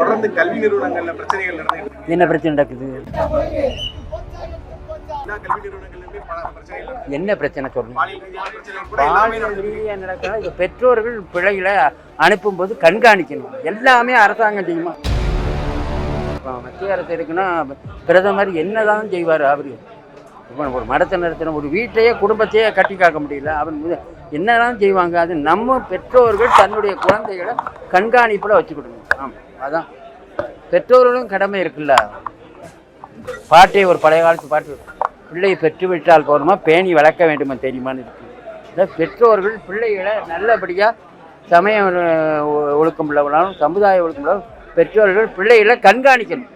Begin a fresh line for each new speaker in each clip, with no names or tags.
தொடர்ந்து கல்வி நிறுவனங்கள்ல பிரச்சனைகள் நடந்துட்டு இருக்கு.
என்ன பிரச்சனை நடக்குது. என்ன பிரச்சனை சொல்லணும் பெற்றோர்கள் பிள்ளைகளை அனுப்பும்போது கண்காணிக்கணும். எல்லாமே அரசாங்கம் செய்யுமா? மத்திய அரசு இருக்குன்னா பிரதமர் என்னதான் செய்வார் அவர்? இப்போ ஒரு மடத்தை நடத்தின ஒரு வீட்டையே குடும்பத்தையே கட்டி காக்க முடியல. அவர் முத- என்னதான் செய்வாங்க? அது நம்ம பெற்றோர்கள் தன்னுடைய குழந்தைகளை கண்காணிப்பில் வச்சுக்கிடணும் ஆமாம் அதான். பெற்றோர்களும் கடமை இருக்குல்ல? பாட்டே ஒரு பழைய காலத்து பாட்டு. பிள்ளை பெற்று விட்டால் போதுமா? பேணி வளர்க்க வேண்டுமா தெரியுமான்னு இருக்கு. இந்த பெற்றோர்கள் பிள்ளைகளை நல்லபடியாக சமய ஒ- ஒழுக்கம் உள்ளவனாலும் சமுதாய ஒழுக்கம் உள்ளவரும் பெற்றோர்கள் பிள்ளைகளை கண்காணிக்கணும்.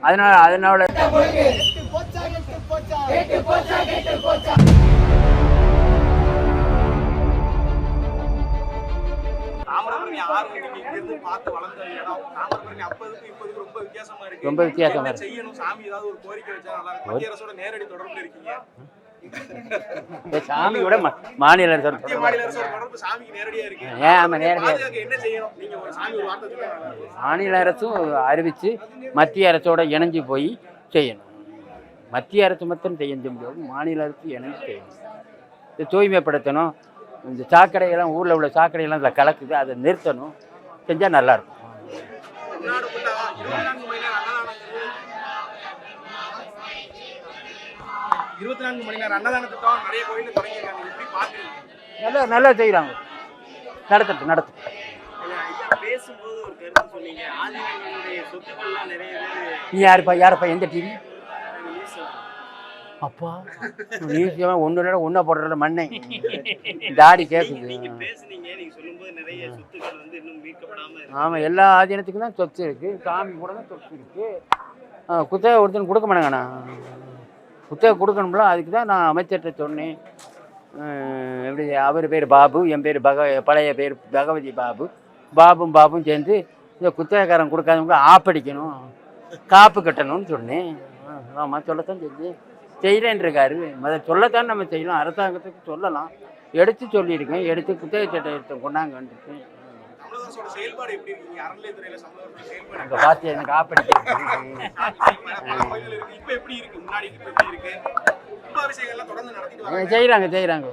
அதனால் அதனால்
பார்த்து வளர்ந்த இடம். தாமிரபரணி அப்போதுக்கு இப்போதுக்கு ரொம்ப வித்தியாசமா இருக்கு.
ரொம்ப வித்தியாசமா இருக்கு.
செய்யணும்? சாமி ஏதாவது ஒரு கோரிக்கை வச்சா நல்லா இருக்கும். மத்திய அரசோட நேரடி தொடர்புல இருக்கீங்க.
சாமியோட
அரசோட தொடர்பு.
மாநில அரசும் அறிவித்து மத்திய அரசோட இணைஞ்சு போய் செய்யணும். மத்திய அரசு மட்டும் செய்ய முடியாது. மாநில அரசு இணைஞ்சு செய்யணும். இது தூய்மைப்படுத்தணும். இந்த சாக்கடையெல்லாம் ஊரில் உள்ள சாக்கடையெல்லாம் இதில் கலக்குது. அதை நிறுத்தணும். செஞ்சால் நல்லாயிருக்கும்
இருபத்தி நான்கு மணி நேரம் அன்னதானங்கிறது இருபத்தி நான்கு மணி நேரம் அன்னதான திட்டம் நிறைய கோயில்ல தொடங்கியிருக்காங்க. எப்படி பாக்குறீங்க
நல்லா நல்லா செய்கிறாங்க நடத்தட்டும்
ஐயா பேசும்போது ஒரு கருத்து சொன்னீங்க. ஆதினங்களுடைய சொத்துக்கள்லாம் நிறைய பேர்
நீ யாருப்பா யாருப்பா? எந்த டிவி அப்பா நீசியமாக ஒன்று ஒன்றா போடுறதுல மண்ணை. தாடி கேட்குது ஆமாம் எல்லா ஆதீனத்துக்கும் தான் சொத்து இருக்குது சாமி கூட தான் சொத்து இருக்குது குத்தகை ஒருத்தன் கொடுக்க மாட்டாங்கண்ணா. குத்தகை கொடுக்கணும்ல அதுக்கு தான் நான் அமைச்சர்கிட்ட சொன்னேன். எப்படி அவர் பேர் பாபு என் பேர் பக பழைய பேர் பகவதி பாபு. பாபும் பாபும் சேர்ந்து இந்த குத்தகைக்காரன் கொடுக்காதவங்க ஆப்படிக்கணும் காப்பு கட்டணும்னு சொன்னேன். ஆமாம் சொல்லத்தான் செஞ்சு செய்கிறேன் இருக்காரு அதை சொல்லத்தான் நம்ம செய்யலாம் அரசாங்கத்துக்கு சொல்லலாம் எடுத்து சொல்லியிருக்கேன் எடுத்து குத்தகை சட்டத்தை கொண்டாங்கன்ட்டு
தமிழக
அங்கே பார்த்து எனக்கு ஆப்படிக்கிறது
எப்படி இருக்கு முன்னாடி எப்படி இருக்கு
செய்கிறாங்க செய்கிறாங்க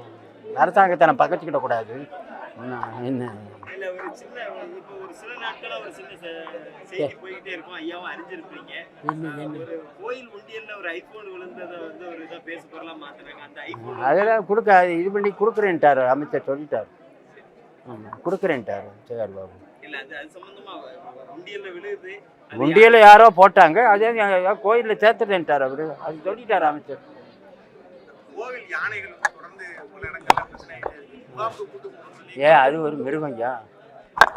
அரசாங்கத்தை நான் பக்கத்துக்கிட கூடாது என்ன
சின்ன இப்போ ஒரு சில நாட்களா ஒரு சின்ன செ- செய்தி போய்கிட்டே இருக்கும். ஐயாவும் அறிஞ்சிருப்பீங்க
என்ன என்ன?
ஒரு கோயில் உண்டியல்ல ஒரு ஐபோன் விழுந்ததை வந்து ஒரு இதா பேச பொருளா மாத்துறாங்க. அந்த ஐபோன்
அதெல்லாம் கொடுக்க இது பண்ணி கொடுக்குறேன்ட்டார் அமைச்சர் சொல்லிட்டார். ஆமாம் கொடுக்குறேன்ட்டார் சேகர் பாபு. உண்டியில் யாரோ போட்டாங்க அதே கோயிலில் சேர்த்துட்டேன்ட்டார் அவர். அது சொல்லிட்டார் அமைச்சர். ஏன் அது ஒரு மிருகம்யா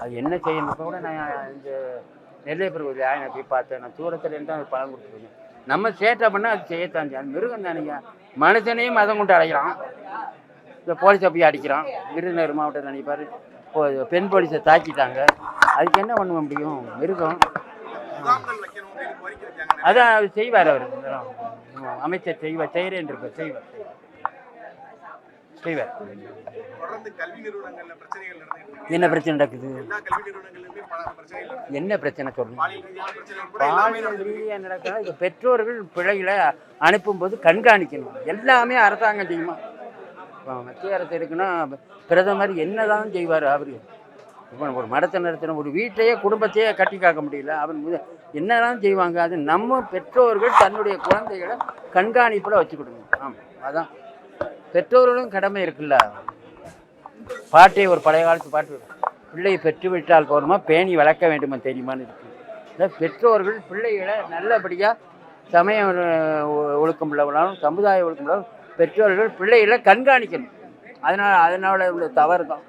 அது என்ன செய்யணும் இப்போ கூட நான் இந்த நெல்லை கோயில் நான் போய் பார்த்தேன். நான் தூரத்தில் இருந்து அது பழம் கொடுத்துருக்கேன் நம்ம சேட்டை பண்ணால் அது செய்யத்தான் செய்யும். மிருகம் தானுங்க மனுஷனையும் மதம் கொண்டு அடைக்கிறான் இந்த போலீஸை போய் அடிக்கிறான். விருதுநகர் மாவட்டம் நினைப்பார். பெண் போலீஸை தாக்கிட்டாங்க. அதுக்கு என்ன பண்ண முடியும்? மிருகம். அதான் அவர் செய்வார் அவர். அமைச்சர் செய்வார். செய்கிறேன் இருப்பார். செய்வார். செய்வார். என்ன பிரச்சனை நடக்குது? என்ன பிரச்சனை சொல்லணும்
பாலியல்.
ரீதியாக நடக்கிற இப்போ பெற்றோர்கள் பிள்ளைகளை அனுப்பும்போது கண்காணிக்கணும். எல்லாமே அரசாங்கம் செய்யுமா? இப்போ மத்திய அரசு இருக்குன்னா பிரதமர் என்னதான் செய்வார் அவர்? இப்போ ஒரு மடத்தை நடத்தின ஒரு வீட்டையே குடும்பத்தையே கட்டி காக்க முடியல. அவர் முத- என்னதான் செய்வாங்க? அது நம்ம பெற்றோர்கள் தன்னுடைய குழந்தைகளை கண்காணிப்பில் வச்சுக்கிடணும். ஆமாம் அதான். பெற்றோர்களும் கடமை இருக்குல்ல? பாட்டை ஒரு பழைய காலத்து பாட்டு பிள்ளை பெற்று விட்டால் பேணி வளர்க்க வேண்டுமா? தெரியுமான்னு இருக்கு. இந்த பெற்றோர்கள் பிள்ளைகளை நல்லபடியாக சமய ஒழுக்கம் உள்ளவனாலும் சமுதாய ஒழுக்கம் பெற்றோர்கள் பிள்ளைகளை கண்காணிக்கணும். அதனால் அதனால் உள்ள தவறு தான்